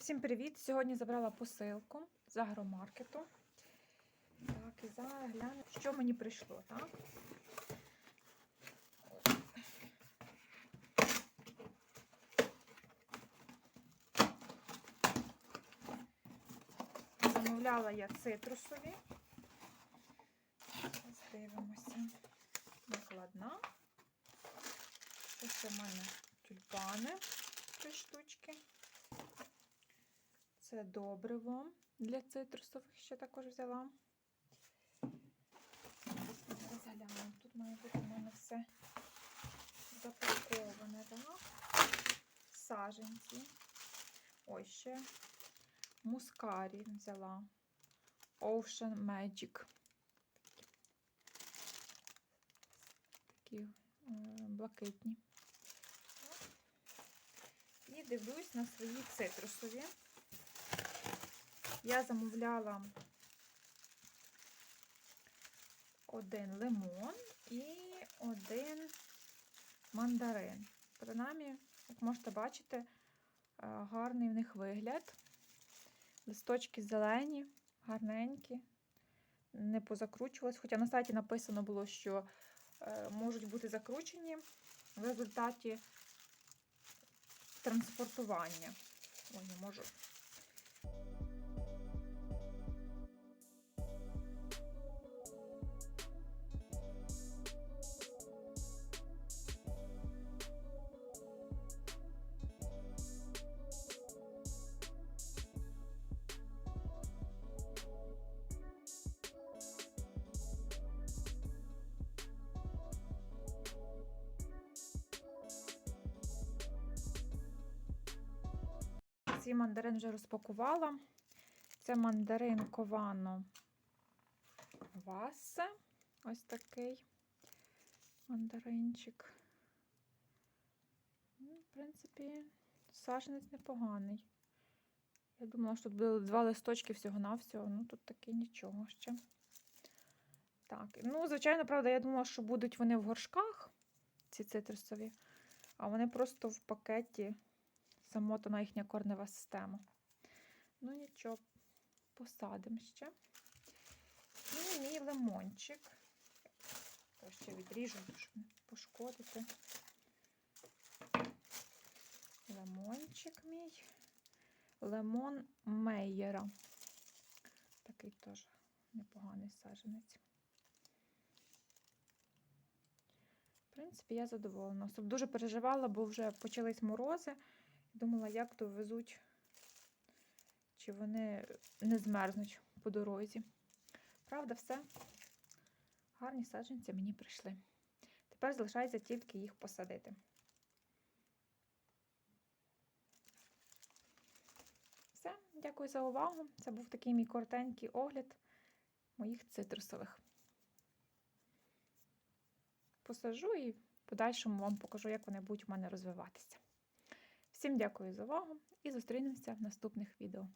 Всім привіт! Сьогодні забрала посилку з агромаркету. Так, і зараз гляну, що мені прийшло, так? Замовляла я цитрусові. Зараз дивимося. Накладна. Ось у мене тюльпани, три штучки. Це добриво для цитрусових ще також взяла. Зараз. Тут має бути у мене все запаковане, так? Саженці. Ой, ще мускарі взяла. Ocean Magic. Такі е, блакитні. І дивлюсь на свої цитрусові. Я замовляла один лимон і один мандарин. Принаймні, як можете бачити, е, гарний в них вигляд. Листочки зелені, гарненькі, не позакручувались. Хоча на сайті написано було, що е, можуть бути закручені в результаті транспортування. Ой, не можу. Ці мандарин вже розпакувала. Це мандарин ковано Васе. Ось такий мандаринчик. Ну, В принципі, саженець непоганий. Я думала, що тут були два листочки всього-навсього, ну тут таки нічого ще. Так, ну, звичайно, правда, я думала, що будуть вони в горшках, ці цитрусові, а вони просто в пакеті замотана їхня корнева система. Ну, нічого, посадимо ще. І мій лимончик. Ось ще відріжу, щоб не пошкодити. Лимончик мій. Лимон Мейєра. Такий теж непоганий саджанець. В принципі, я задоволена. Дуже переживала, бо вже почались морози. Думала, як довезуть, чи вони не змерзнуть по дорозі. Правда, все. Гарні саджанці мені прийшли. Тепер залишається тільки їх посадити. Все, дякую за увагу. Це був такий мій коротенький огляд моїх цитрусових. Посажу і в подальшому вам покажу, як вони будуть у мене розвиватися. Всім дякую за увагу і зустрінемося в наступних відео.